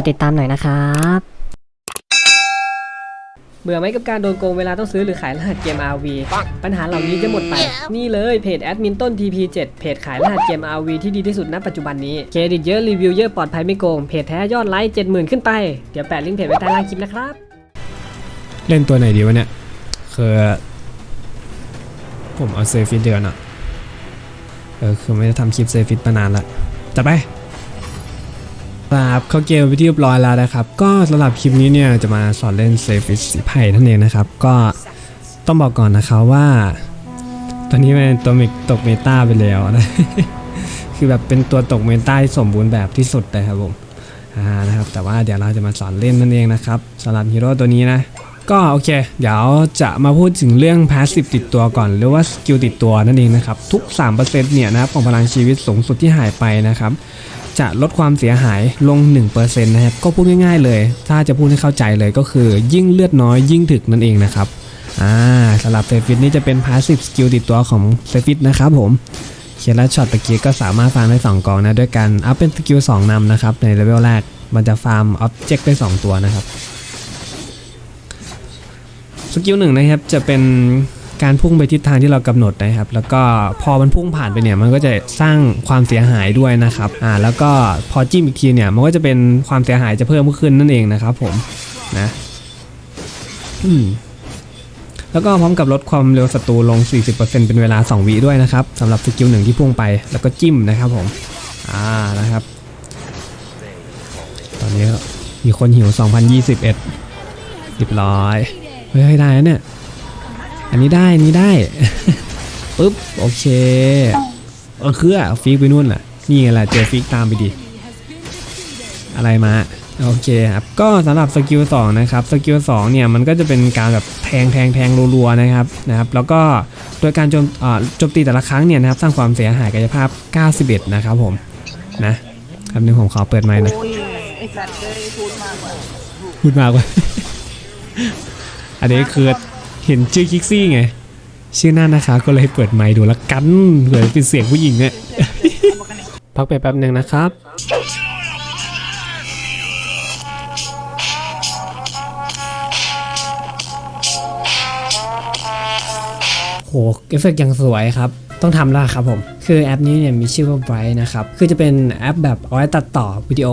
ฝากกดติดตามหน่อยนะครับเบื่อไหมกับการโดนโกงเวลาต้องซื้อหรือขายรหัสเกม RV ปัญหาเหล่านี้จะหมดไป นี่เลยเพจแอดมินต้น TP7 เพจขายรหัสเกม RV ที่ดีที่สุดณปัจจุบันนี้ เครดิตเยอะรีวิวเยอะปลอดภัยไม่โกง เพจแท้ยอดไลค์70,000 ขึ้นไป เดี๋ยวแปะลิงก์เพจไว้ใต้ล่างคลิปนะครับ เล่นตัวไหนดีวะเนี่ย คือ ผมเอาเซฟิตเดือนอะเออคือไม่ได้ทำคลิปเซฟิตมานานละจัดไป ครับเข้าเกมไปที่เรียบร้อยแล้วนะครับ ก็สำหรับคลิปนี้เนี่ยจะมาสอนเล่นเซฟิตสีไผ่นั่นเองนะครับ ก็ต้องบอกก่อนนะครับว่า ตอนนี้เป็นตัวเมกตกเมตาไปแล้วนะ คือแบบเป็นตัวตกเมตาที่สมบูรณ์แบบที่สุดเลยครับผมอ่านะครับ แต่ว่าเดี๋ยวเราจะมาสอนเล่นนั่นเองนะครับสำหรับฮีโร่ตัวนี้นะ ก็โอเค เดี๋ยวจะมาพูดถึงเรื่อง passive ติดตัวก่อน หรือว่าสกิลติดตัวนั่นเองนะครับ ทุก 3%เนี่ยนะครับของพลังชีวิตสูงสุดที่หายไปนะครับ จะลดความเสียหายลง 1%นะครับก็พูดง่ายๆเลย ถ้าจะพูดให้เข้าใจเลยก็คือ ยิ่งเลือดน้อยยิ่งถึกนั่นเองนะครับอ่าสำหรับเซฟิตนี่จะเป็น passive skill ติดตัวของเซฟิตนะครับผมเขียนแล้วช็อตตะกี้ก็สามารถฟาร์มได้ 2กองนะด้วยกันอัพเป็นสกิล2นำนะครับในเลเวลแรกมันจะฟาร์มออบเจกต์ได้ 2 ตัวนะครับสกิลหนึ่งนะครับจะเป็น การพุ่งไปทิศทางที่เรากำหนดนะครับ แล้วก็พอมันพุ่งผ่านไปเนี่ย มันก็จะสร้างความเสียหายด้วยนะครับ อ่า แล้วก็พอจิ้มอีกทีเนี่ย มันก็จะเป็นความเสียหายจะเพิ่มขึ้นนั่นเองนะครับผม นะ อืมแล้วก็พร้อมกับลดความเร็วศัตรูลง 40%เป็นเวลา 2 วิด้วยนะครับสำหรับสกิลหนึ่งที่พุ่งไป แล้วก็จิ้มนะครับผม อ่า นะครับ ตอนนี้มีคนหิว 2021เรียบร้อย เฮ้ยได้แล้วเนี่ย อันนี้ได้อันนี้ได้ปุ๊บโอเคเออคืออะฟิกไปนู่นแหละนี่ไงล่ะเจอฟิกตามไปดิอะไรมาโอเคครับก็สำหรับสกิล2นะครับสกิล2เนี่ยมันก็จะเป็นการแบบแทงแทงแทงรัวๆนะครับนะครับ แล้วก็โดยการโจมอ่าโจมตีแต่ละครั้งเนี่ยนะครับสร้างความเสียหายกายภาพ 91 นะครับผมนะครับนึงผมขอเปิดไมค์หนะโอ้ยไอสัตว์เลยพูดมากกว่าพูดมากกว่าอันนี้คือเห็นชื่อคิกซี่ไง ชื่อหน้านะคะก็เลยเปิดไมค์ดูละกันเผื่อเป็นเสียงผู้หญิงเนี่ยพักไปแป๊บหนึ่งนะครับ โหเอฟเฟกต์ยังสวยครับ ต้องทำแล้วครับผมคือแอปนี้เนี่ยมีชื่อว่า Bright นะครับ คือจะเป็นแอปแบบเอาไว้ตัดต่อวิดีโอ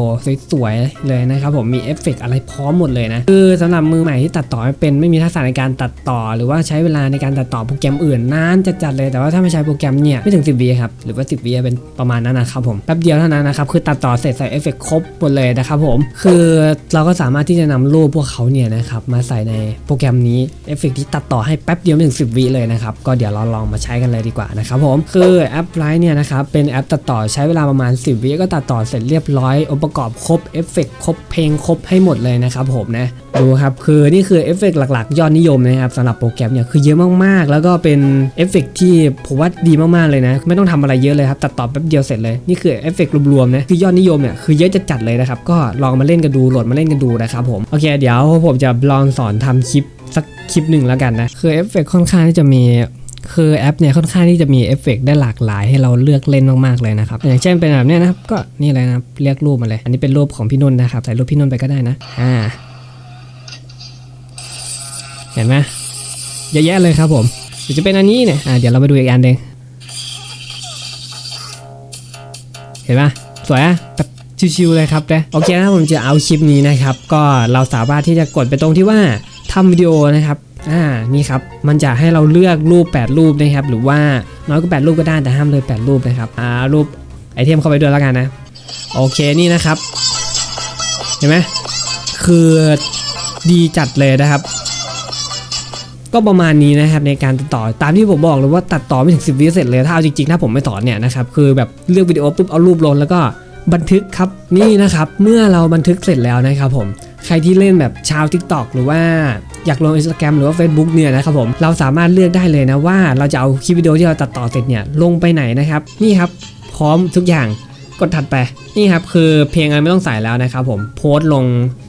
สวยๆเลยนะครับผมมีเอฟเฟกต์อะไรพร้อมหมดเลยนะ คือสำหรับมือใหม่ที่ตัดต่อไม่เป็นไม่มีทักษะในการตัดต่อ หรือว่าใช้เวลาในการตัดต่อโปรแกรมอื่นนานจัดๆเลยแต่ว่าถ้าไม่ใช้โปรแกรมเนี่ยไม่ถึง 10วิครับหรือว่า 10วิเป็นประมาณนั้นนะครับผมแป๊บเดียวเท่านั้นนะครับคือตัดต่อเสร็จใส่เอฟเฟกต์ครบหมดเลยนะครับผมคือเราก็สามารถที่จะนำรูปพวกเขาเนี่ยนะครับมาใส่ในโปรแกรมนี้เอฟเฟกต์ที่ตัดต่อให้แป๊บเดียวไม่ถึง10วิเลยนะครับก็เดี๋ยวเราลองมาใช้กันเลยดีกว่านะครับผมคือแอปไลน์เนี่ยนะครับเป็นแอปตัดต่อใช้เวลาประมาณ 10 วิก็ตัดต่อเสร็จเรียบร้อยองค์ประกอบครบเอฟเฟกครบเพลงครบให้หมดเลยนะครับผมนะดูครับคือนี่คือเอฟเฟกหลักๆ ยอดนิยมนะครับสำหรับโปรแกรมเนี่ยคือเยอะมากๆ แล้วก็เป็นเอฟเฟกที่ผมว่าดีมากๆเลยนะ ไม่ต้องทำอะไรเยอะเลยครับตัดต่อแป๊บเดียวเสร็จเลยนี่คือเอฟเฟกรวมๆนะคือยอดนิยมเนี่ยคือเยอะจะจัดเลยนะครับก็ลองมาเล่นกันดูโหลดมาเล่นกันดูนะครับผมโอเคเดี๋ยวผมจะลองสอนทำคลิปสักคลิปหนึ่งแล้วกันนะคือเอฟเฟกค่อนข้างที่จะมี คือแอปเนี่ยค่อนข้างที่จะมีเอฟเฟกต์ได้หลากหลายให้เราเลือกเล่นมากๆเลยนะครับอย่างเช่นเป็นแบบเนี้ยนะครับก็นี่เลยนะเรียกรูปมาเลย อันนี้เป็นรูปของพี่นุ่นนะครับใส่รูปพี่นุ่นไปก็ได้นะอ่าเห็นไหมเยอะแยะเลยครับผมหรือจะเป็นอันนี้เนี่ยอ่าเดี๋ยวเราไปดูอีกอันหนึ่งเห็นไหมสวยอะชิวๆเลยครับนะโอเคนะผมจะเอาคลิปนี้นะครับ ก็เราสามารถที่จะกดไปตรงที่ว่าทำวิดีโอนะครับ อ่านี่ครับมันจะให้เราเลือกรูป 8 รูปนะครับหรือว่าน้อยกว่า8รูปก็ได้แต่ห้ามเลย 8 รูปนะครับอ่ารูปไอเทมเข้าไปด้วยแล้วกันนะโอเคนี่นะครับ เห็นไหมคือดีจัดเลยนะครับ ก็ประมาณนี้นะครับในการตัดต่อตามที่ผมบอกเลยว่าตัดต่อไม่ถึง10วิเสร็จเลยถ้าเอาจริงๆถ้าผมไม่สอนเนี่ยนะครับคือแบบเลือกวิดีโอปุ๊บเอารูปลงแล้วก็บันทึกครับนี่นะครับเมื่อเราบันทึกเสร็จแล้วนะครับผม ใครที่เล่นแบบชาว TikTok หรือว่าอยากลง Instagram หรือว่า Facebook เนี่ยนะครับผมเราสามารถเลือกได้เลยนะว่าเราจะเอาคลิปวิดีโอที่เราตัดต่อเสร็จเนี่ยลงไปไหนนะครับนี่ครับพร้อมทุกอย่างกดถัดไปนี่ครับคือเพลงอะไรไม่ต้องใส่แล้วนะครับผมโพสต์ลง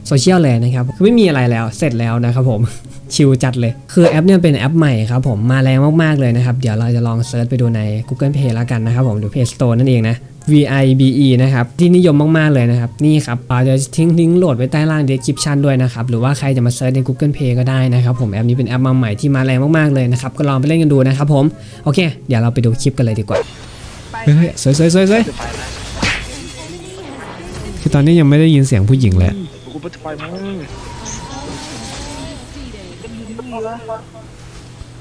โซเชียลเลยนะครับคือไม่มีอะไรแล้วเสร็จแล้วนะครับผมชิลจัดเลย คือแอปเนี่ยเป็นแอปใหม่ครับผมมาแรงมากๆเลยนะครับ เดี๋ยวเราจะลองเซิร์ชไปดูใน Google Play แล้วกันนะครับผมหรือ Play Store นั่นเองนะ VIBE นะครับที่นิยมมากๆเลยนะครับนี่ครับอ่าจะทิ้งลิงก์โหลดไว้ใต้ล่าง description ด้วยนะครับหรือว่าใครจะมาเซิร์ชใน Google Play ก็ได้นะครับผมแอปนี้เป็นแอปมาใหม่ที่มาแรงมากๆเลยนะครับก็ลองไปเล่นกันดูนะครับผมโอเค เดี๋ยวเราไปดูคลิปกันเลยดีกว่าเฮ้ยสวยสวยสวยสวยคือตอนนี้ยังไม่ได้ยินเสียงผู้หญิงเลยกูจะไปมึง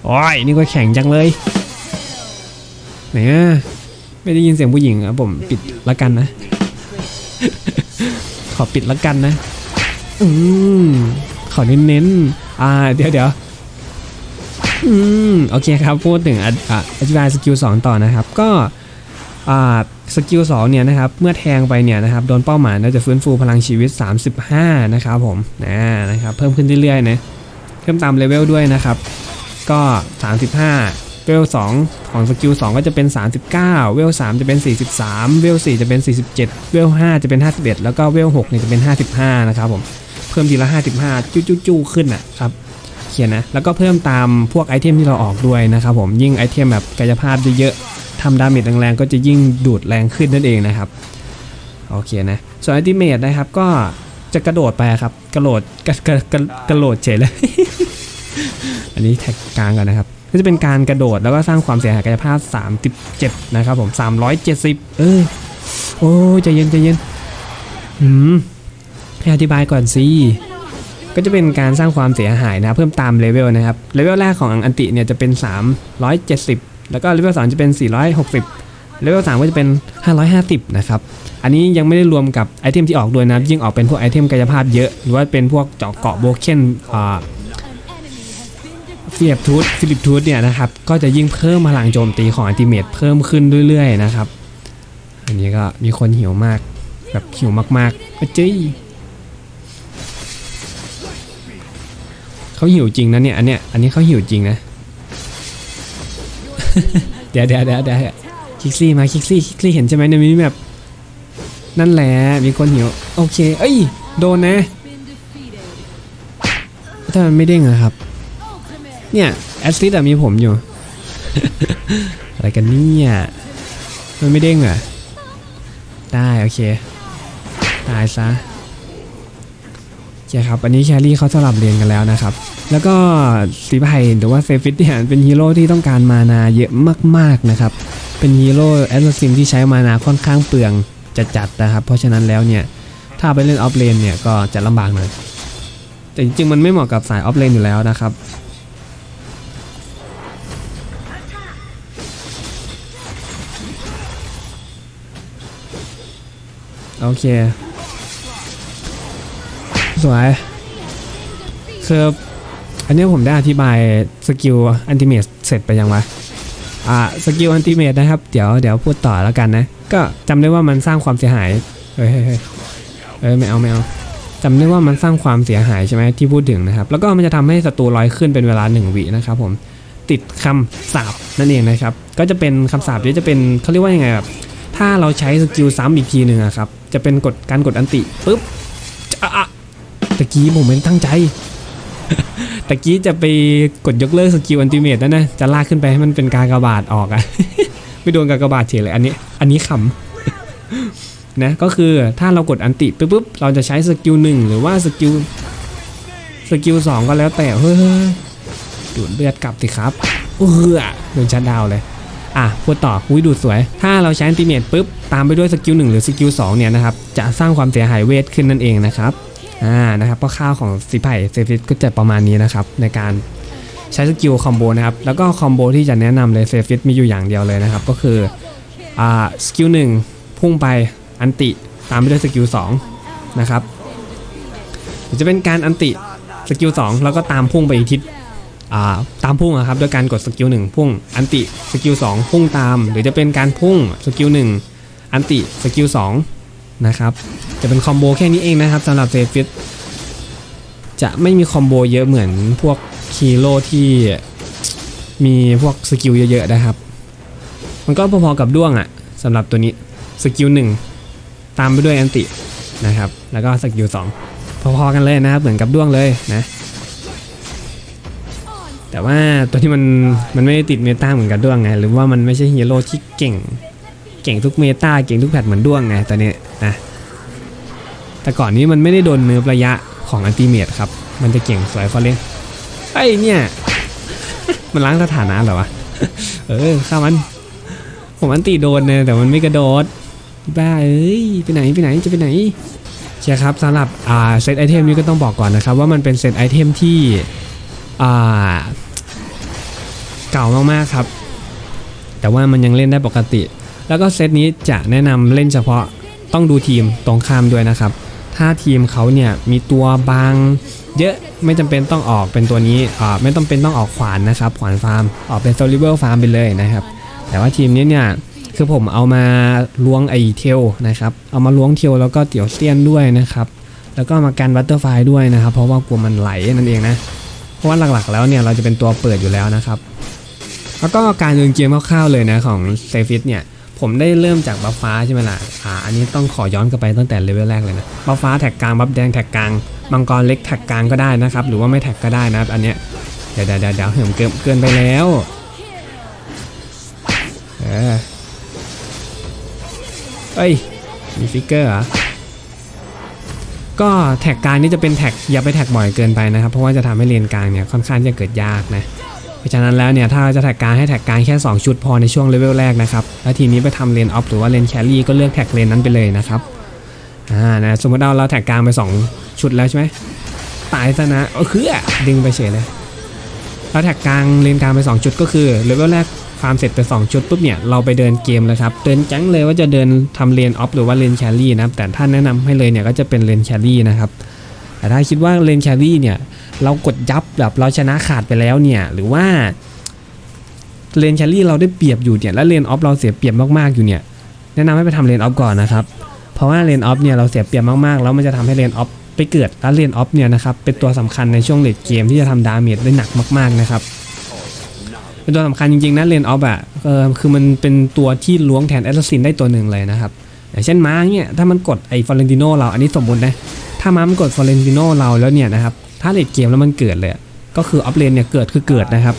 โอ้ยนี่ก็แข็งจังเลยไหนอะ ไม่ได้ยินเสียงผู้หญิงอะผมปิดละกันนะ ขอปิดละกันนะ อืมขอเน้นๆอ่า เดี๋ยวเดี๋ยวอืมโอเคครับพูดถึงอะอะอธิบายสกิล2ต่อนะครับ ก็อ่าสกิล2เนี่ยนะครับ เมื่อแทงไปเนี่ยนะครับโดนเป้าหมายเราจะฟื้นฟูพลังชีวิต 35 นะครับผมนะนะครับ เพิ่มขึ้นเรื่อยๆนะเพิ่มตามเลเวลด้วยนะครับ ก็ 35 เวล2ของสกิล2ก็จะเป็น 39 เวล3จะเป็น 43 เวล4จะเป็น 47 เวล5จะเป็น 51 แล้วก็เวล6เนี่ยจะเป็น 55 นะครับผมเพิ่มทีละ 55 จู้จู้จู้ขึ้นอะครับเขียนนะแล้วก็เพิ่มตามพวกไอเทมที่เราออกด้วยนะครับผมยิ่งไอเทมแบบกายภาพเยอะๆทำดาเมจแรงๆก็จะยิ่งดูดแรงขึ้นนั่นเองนะครับโอเคนะส่วนอัลติเมทนะครับก็จะกระโดดไปครับกระโดดกระกระกระกระโดดเฉยเลย อันนี้แท็กกลางกันนะครับ ก็จะเป็นการกระโดดแล้วก็สร้างความเสียหายกายภาพ 37 นะครับผม 370 เออโอ้ใจเย็นใจเย็นหืมให้อธิบายก่อนสิก็จะเป็นการสร้างความเสียหายนะเพิ่มตามเลเวลนะครับเลเวลแรกของอันติเนี่ยจะเป็น 370 แล้วก็เลเวล2จะเป็น 460 เลเวล3ก็จะเป็น 550 นะครับ อันนี้ยังไม่ได้รวมกับไอเทมที่ออกด้วยนะยิ่งออกเป็นพวกไอเทมกายภาพเยอะ หรือว่าเป็นพวกเจาะเกาะโบเคนอ่า ฟียบทูธฟิลิปทูธเนี่ยนะครับก็จะยิ่งเพิ่มพลังโจมตีของอัลติเมทเพิ่มขึ้นเรื่อยๆนะครับ อันนี้ก็มีคนหิวมากแบบหิวมากๆอะจี้เขาหิวจริงนะเนี่ยอันเนี้ยอันนี้เขาหิวจริงนะเดี๋ยวเดี๋ยวเดี๋ยวเดี๋ยวคิกซี่มาคิกซี่คิกซี่เห็นใช่ไหมในมินิแมปนั่นแหละมีคนหิวโอเค เอ้ยโดนนะถ้ามันไม่เด้งอะครับ เนี่ยแอสซิดมีผมอยู่ อะไรกันเนี่ยมันไม่เด้งเหรอได้โอเค ตายซะโอเคครับ อันนี้แครี่เขาสลับเรียนกันแล้วนะครับ แล้วก็สีไผ่หรือว่าเซฟิตเนี่ยเป็นฮีโร่ที่ต้องการมานาเยอะมากๆนะครับ เป็นฮีโร่แอสซัสซินที่ใช้มานาค่อนข้างเปลืองจัดๆนะครับ เพราะฉะนั้นแล้วเนี่ย ถ้าไปเล่นออฟเลนเนี่ยก็จะลำบากหน่อยแต่จริงๆมันไม่เหมาะกับสายออฟเลนอยู่แล้วนะครับ โอเค สวย คือ อันนี้ผมได้อธิบายสกิลอันติเมตเสร็จไปยังวะ อ่า สกิลอันติเมตนะครับ เดี๋ยวเดี๋ยวพูดต่อแล้วกันนะ ก็จำได้ว่ามันสร้างความเสียหาย เฮ้ยเฮ้ยเฮ้ยไม่เอาไม่เอาจำได้ว่ามันสร้างความเสียหายใช่ไหมที่พูดถึงนะครับ แล้วก็มันจะทำให้ศัตรูลอยขึ้นเป็นเวลา1วินะครับผมติดคำสาปนั่นเองนะครับ ก็จะเป็นคำสาปที่จะเป็นเขาเรียกว่ายังไงแบบ ถ้าเราใช้สกิลซ้ำอีกทีหนึ่งอะครับ จะเป็นกดการกดอันติปุ๊บตะกี้ผมไม่ได้ตั้งใจตะกี้จะไปกดยกเลิกสกิลอันติเมตนั่นนะจะลากขึ้นไปให้มันเป็นการกระบาดออกอะไม่โดนกากระบาดเฉยเลยอันนี้ อันนี้ขำนะก็คือถ้าเรากดอันติปุ๊บบเราจะใช้สกิลหนึ่งหรือว่าสกิลสกิลสองก็แล้วแต่เฮ้ยดูดเลือดกลับสิครับเออโดนชัดดาวเลย อะพูดต่ออุ้ยดูดสวย ถ้าเราใช้อันติเมตปุ๊บตามไปด้วยสกิล1หรือสกิล2เนี่ยนะครับจะสร้างความเสียหายเวทขึ้นนั่นเองนะครับอ่านะครับเพราะค่าของสีไผ่เซฟิตก็จะประมาณนี้นะครับในการใช้สกิลคอมโบนะครับแล้วก็คอมโบที่จะแนะนำเลยเซฟิตมีอยู่อย่างเดียวเลยนะครับก็คืออ่าสกิล1พุ่งไปอันติตามไปด้วยสกิล2นะครับหรือจะเป็นการอันติสกิล2แล้วก็ตามพุ่งไปอีกทิศ ตามพุ่งครับด้วยการกดสกิลหนึ่งพุ่ง อันติสกิลสองพุ่งตาม หรือจะเป็นการพุ่งสกิลหนึ่งอันติสกิลสองนะครับจะเป็นคอมโบแค่นี้เองนะครับสำหรับเซฟิตจะไม่มีคอมโบเยอะเหมือนพวกฮีโร่ที่มีพวกสกิลเยอะๆนะครับ มันก็พอๆกับด้วงอะสำหรับตัวนี้สกิลหนึ่งตามไปด้วยอันตินะครับ แล้วก็สกิลสองพอๆกันเลยนะครับเหมือนกับด้วงเลยนะ แต่ว่าตัวที่มันมันไม่ได้ติดเมตาเหมือนกันด้วยไงหรือว่ามันไม่ใช่ฮีโร่ที่เก่ง เก่งทุกเมตาเก่งทุกแพทเหมือนด้วงไงตอนนี้นะแต่ก่อนนี้มันไม่ได้โดนเนิร์ฟระยะของอันติเมตครับ มันจะเก่งสวยฟอเลนไอ้เนี่ยมันล้างสถานะเหรอวะเออข้ามัน ผมอันตีโดนเนี่ยแต่มันไม่กระโดดบ้าเอ้ยไปไหนไปไหนจะไปไหนเชียร์ครับสำหรับเซตไอเทมนี้ก็ต้องบอกก่อนนะครับ ว่ามันเป็นเซตไอเทมที่ เก่ามากๆครับ แต่ว่ามันยังเล่นได้ปกติ แล้วก็เซตนี้จะแนะนำเล่นเฉพาะต้องดูทีมตรงข้ามด้วยนะครับ ถ้าทีมเขาเนี่ยมีตัวบางเยอะไม่จำเป็นต้องออกเป็นตัวนี้อ่าไม่ต้องเป็นต้องออกขวานนะครับ ขวานฟาร์ม ออกเป็นโซลิเวอร์ฟาร์มไปเลยนะครับ แต่ว่าทีมนี้เนี่ยคือผมเอามาล้วงไอเทลนะครับ เอามาล้วงเทลแล้วก็เตี๋ยวเซียนด้วยนะครับ แล้วก็มากันบัตเตอร์ไฟด้วยนะครับ เพราะว่ากลัวมันไหลนั่นเองนะ เพราะว่าหลักๆแล้วเนี่ยเราจะเป็นตัวเปิดอยู่แล้วนะครับ แล้วก็การเดินเกมคร่าวๆเลยนะของเซฟิตเนี่ยผมได้เริ่มจากบัฟฟ้าใช่ไหมล่ะ อ่า อันนี้ต้องขอย้อนกลับไปตั้งแต่เลเวลแรกเลยนะ บัฟฟ้าแท็กกลาง บัฟแดงแท็กกลาง มังกรเล็กแท็กกลางก็ได้นะครับ หรือว่าไม่แท็กก็ได้นะอันเนี้ย เดี๋ยวเดี๋ยวเดี๋ยวเดี๋ยวเหิมเกินเกินไปแล้ว เออเอ้ย มีฟิกเกอร์เหรอ ก็แท็กกลางนี่จะเป็นแท็กอย่าไปแท็กบ่อยเกินไปนะครับ เพราะว่าจะทำให้เลนกลางเนี่ยค่อนข้างจะเกิดยากนะเพราะฉะนั้นแล้วเนี่ยถ้าเราจะแท็กกลางให้แท็กกลางแค่ 2 ชุดพอในช่วงเลเวลแรกนะครับแล้วทีนี้ไปทำเลนออฟหรือว่าเลนแครี่ก็เลือกแท็กเลนนั้นไปเลยนะครับอ่านะสมมติเราเราแท็กกลางไป 2 ชุดแล้วใช่ไหมตายซะนะเออคือดึงไปเฉยเลยเราแท็กกลางเลนกลางไป 2 ชุดก็คือเลเวลแรก ฟาร์มเสร็จไป 2 ชุดปุ๊บเนี่ยเราไปเดินเกมเลยครับเดินจังเลยว่าจะเดินทำเลนออฟหรือว่าเลนแครี่นะครับแต่ท่านแนะนำให้เลยเนี่ยก็จะเป็นเลนแครี่นะครับแต่ถ้าคิดว่าเลนแครี่เนี่ยเรากดยับแบบเราชนะขาดไปแล้วเนี่ยหรือว่าเลนแครี่เราได้เปรียบอยู่เนี่ยแล้วเลนออฟเราเสียเปรียบมากๆอยู่เนี่ยแนะนำให้ไปทำเลนออฟก่อนนะครับเพราะว่าเลนออฟเนี่ยเราเสียเปรียบมากๆ แล้วมันจะทำให้เลนออฟไปเกิดแล้วเลนออฟเนี่ยนะครับเป็นตัวสำคัญในช่วงเลดเกมที่จะทำดาเมจได้หนักมากๆนะครับ เป็นตัวสำคัญจริงๆนะเลนออฟอะเออคือมันเป็นตัวที่ล้วงแทนแอสซัสซินได้ตัวหนึ่งเลยนะครับอย่างเช่นม้าเนี่ยถ้ามันกดไอ้ฟอเรนติโนเราอันนี้สมมตินะถ้าม้ามันกดฟอเรนติโนเราแล้วเนี่ยนะครับถ้าเลดเกมแล้วมันเกิดเลย ก็คือออฟเลนเนี่ยเกิดคือเกิดนะครับ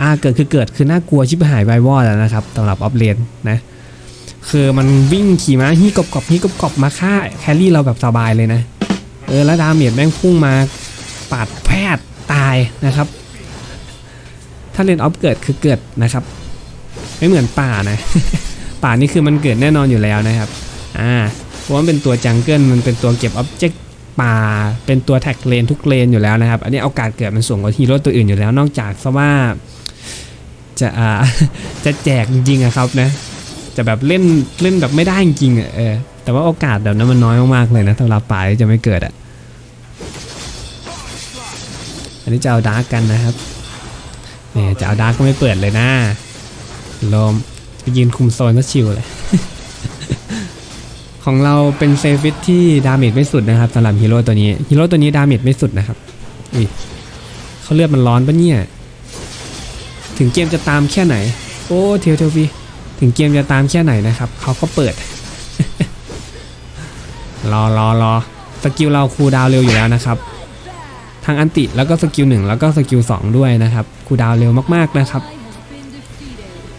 อ่าเกิดคือเกิดคือน่ากลัวชิบหายไววอดแล้วนะครับสำหรับออฟเลนนะคือมันวิ่งขี่ม้าฮี้กบกบฮี้กบกบมาฆ่าแครี่เราแบบสบายเลยนะเออแล้วดาเมจแม่งพุ่งมาปาดแพทย์ตายนะครับ ถ้าเลนออฟเกิดคือเกิดนะครับ ไม่เหมือนป่านะ ป่านี่คือมันเกิดแน่นอนอยู่แล้วนะครับ อ่า เพราะว่ามันเป็นตัวจังเกิล มันเป็นตัวเก็บออบเจกต์ป่า เป็นตัวแท็กเลนทุกเลนอยู่แล้วนะครับ อันนี้โอกาสเกิดมันสูงกว่าฮีโร่ตัวอื่นอยู่แล้ว นอกจากซะว่าจะอ่าจะแจกจริงๆอะครับนะ จะแบบเล่นเล่นแบบไม่ได้จริงๆอะเออ แต่ว่าโอกาสแบบนั้นมันน้อยมากๆเลยนะสำหรับป่าที่จะไม่เกิดอะอันนี้จะเอาดาร์กกันนะครับ เนี่ยจะเอาดาร์กก็ไม่เปิดเลยนะลมยืนคุมโซนก็ชิวเลย ของเราเป็นเซฟิตที่ดาเมจไม่สุดนะครับสำหรับฮีโร่ตัวนี้ฮีโร่ตัวนี้ดาเมจไม่สุดนะครับอุ้ยเขาเลือดมันร้อนปะเนี่ย ถึงเกมจะตามแค่ไหน โอ้เทียวเทียวฟีถึงเกมจะตามแค่ไหนนะครับเขาก็เปิด รอรอรอสกิลเราคูลดาวเร็วอยู่แล้วนะครับ ทางอันติแล้วก็สกิลหนึ่งแล้วก็สกิลสองด้วยนะครับคูดาวเร็วมากๆนะครับ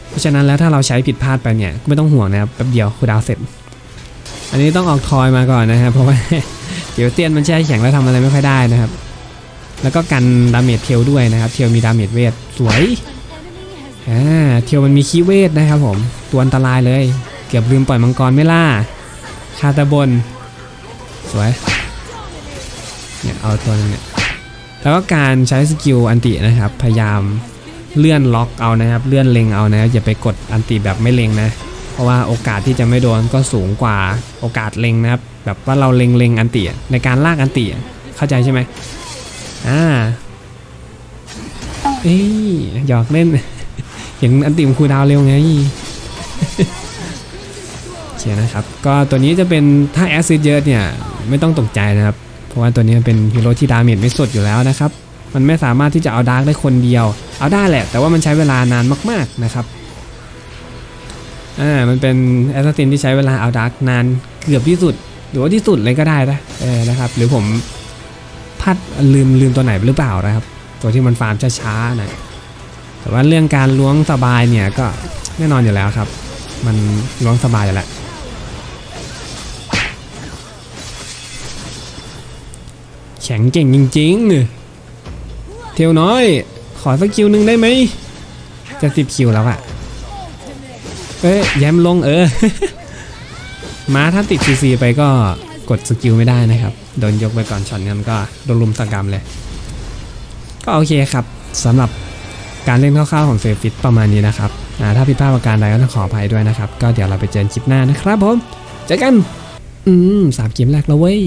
เพราะฉะนั้นแล้วถ้าเราใช้ผิดพลาดไปเนี่ยก็ไม่ต้องห่วงนะครับแป๊บเดียวคูดาวเสร็จ อันนี้ต้องออกทอยมาก่อนนะครับเพราะว่าเดี๋ยวเตียนมันแช่แข็งแล้วทำอะไรไม่ค่อยได้นะครับ แล้วก็กันดาเมจเทลด้วยนะครับ เทลมีดาเมจเวทสวยอ่าเทลมันมีคีเวทนะครับผมตัวอันตรายเลย เกือบลืมปล่อยมังกรไม่ล่าคาตาบนสวยเนี่ยเอาตัวนึงเนี่ย แล้วก็การใช้สกิลอันตินะครับ พยายามเลื่อนล็อกเอานะครับ เลื่อนเล็งเอานะครับอย่าไปกดอันติแบบไม่เล็งนะ เพราะว่าโอกาสที่จะไม่โดนก็สูงกว่าโอกาสเล็งนะครับ แบบว่าเราเล็งเล็งอันติในการลากอันติเข้าใจใช่ไหมอ่าเอ้ยหยอกเล่นเห็นอันติมนคูลดาวน์เร็วไงเชียนะครับ ก็ตัวนี้จะเป็นถ้าแอซซิดเยอะเนี่ย ไม่ต้องตกใจนะครับ ราะว่าตัวนี้มันเป็นฮีโร่ที่ดาเมจไม่สดอยู่แล้วนะครับ มันไม่สามารถที่จะเอาดาร์กได้คนเดียว เอาได้แหละ แต่ว่ามันใช้เวลานานมากๆนะครับอ่ามันเป็นแอสซัสซินที่ใช้เวลาเอาดาร์กนานเกือบที่สุด หรือว่าที่สุดเลยก็ได้นะเออนะครับ หรือผมพลาดลืมลืมตัวไหนไปหรือเปล่านะครับ ตัวที่มันฟาร์มช้าๆหน่อยแต่ว่าเรื่องการล้วงสบายเนี่ยก็แน่นอนอยู่แล้วครับ มันล้วงสบายอยู่แหละ แข็งเก่งจริงๆ เทียวน้อย ขอสักคิวหนึ่งได้ไหม จะสิบคิวแล้วอะเอ้ยแย้มลงเออ ม้าถ้าติดซีซีไปก็กดสกิลไม่ได้นะครับ โดนยกไปก่อนช็อตนั้นก็โดนลุมสกรรมเลย ก็โอเคครับสำหรับการเล่นคร่าวๆของเซฟิตประมาณนี้นะครับถ้าผิดพลาดประการใดก็ต้องขออภัยด้วยนะครับ ก็เดี๋ยวเราไปเจอกันคลิปหน้านะครับผม เจอกัน อืมสามเกมแรกแล้วเว้ย